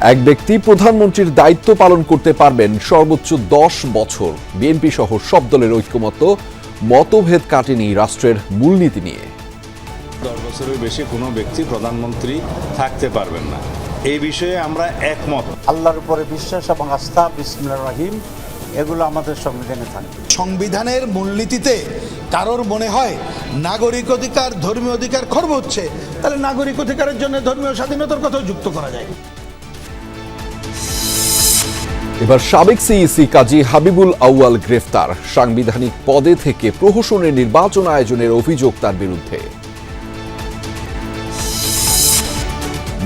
এক ব্যক্তি প্রধানমন্ত্রীর দায়িত্ব পালন করতে পারবেন সর্বোচ্চ দশ বছর। বিএনপি সহ সব দলের ঐক্যমত্য মতভেদ কাটেনি রাষ্ট্রের মূলনীতি নিয়ে। দশ বছরের বেশি কোনো ব্যক্তি প্রধানমন্ত্রী থাকতে পারবেন না। এই বিষয়ে আমরা একমত। আল্লাহর উপরে বিশ্বাস এবং আস্থা বিসমুল্লাহ রাহিম এগুলো আমাদের সংবিধানে থাকে সংবিধানের মূলনীতিতে কারোর মনে হয় নাগরিক অধিকার ধর্মীয় অধিকার খর্ব হচ্ছে তাহলে নাগরিক অধিকারের জন্য ধর্মীয় স্বাধীনতার কথাও যুক্ত করা যায়। এবার সাবেক সিইসি কাজী হাবিবুল আউয়াল গ্রেফতার। সাংবিধানিক পদে থেকে প্রহসনের নির্বাচন আয়োজনের অভিযোগ তার বিরুদ্ধে।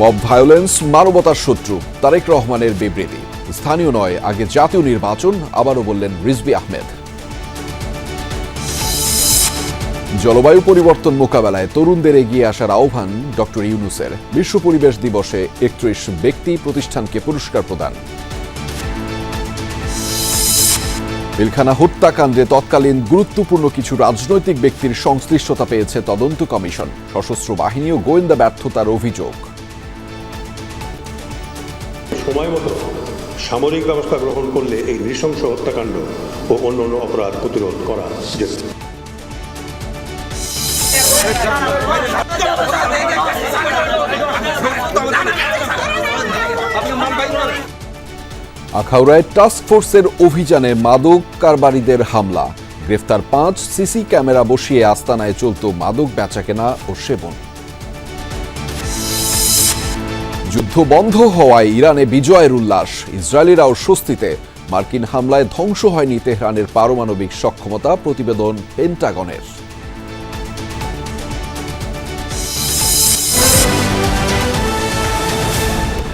মব ভায়োলেন্স, মানবতার শত্রু, তারেক রহমানের বিবৃতি। স্থানীয় নয়, আগে জাতীয় নির্বাচন, আবারও বললেন রিজবি আহমেদ। জলবায়ু পরিবর্তন মোকাবেলায় তরুণদের এগিয়ে আসার আহ্বান ডক্টর ইউনুসের। বিশ্ব পরিবেশ দিবসে একত্রিশ ব্যক্তি প্রতিষ্ঠানকে পুরস্কার প্রদান। পিলখানা হত্যাকাণ্ডে তৎকালীন গুরুত্বপূর্ণ কিছু রাজনৈতিক ব্যক্তির সংশ্লিষ্টতা পেয়েছে তদন্ত কমিশন সশস্ত্র বাহিনী ও গোয়েন্দা ব্যর্থতার অভিযোগ। সময় মতো সামরিক ব্যবস্থা গ্রহণ করলে এই নৃশংস হত্যাকাণ্ড ও অন্যান্য অপরাধ প্রতিরোধ করা যেত। আখাউড়ায় টাস্ক ফোর্সের অভিযানে মাদক কারবারিদের হামলা। গ্রেফতার পাঁচ সিসি ক্যামেরা বসিয়ে আস্তানায় চলত মাদক বেচাকেনা ও সেবন। যুদ্ধ বন্ধ হওয়ায় ইরানে বিজয়ের উল্লাস। ইসরায়েলিরাও স্বস্তিতে। মার্কিন হামলায় ধ্বংস হয়নি তেহরানের পারমাণবিক সক্ষমতা প্রতিবেদন পেন্টাগনের।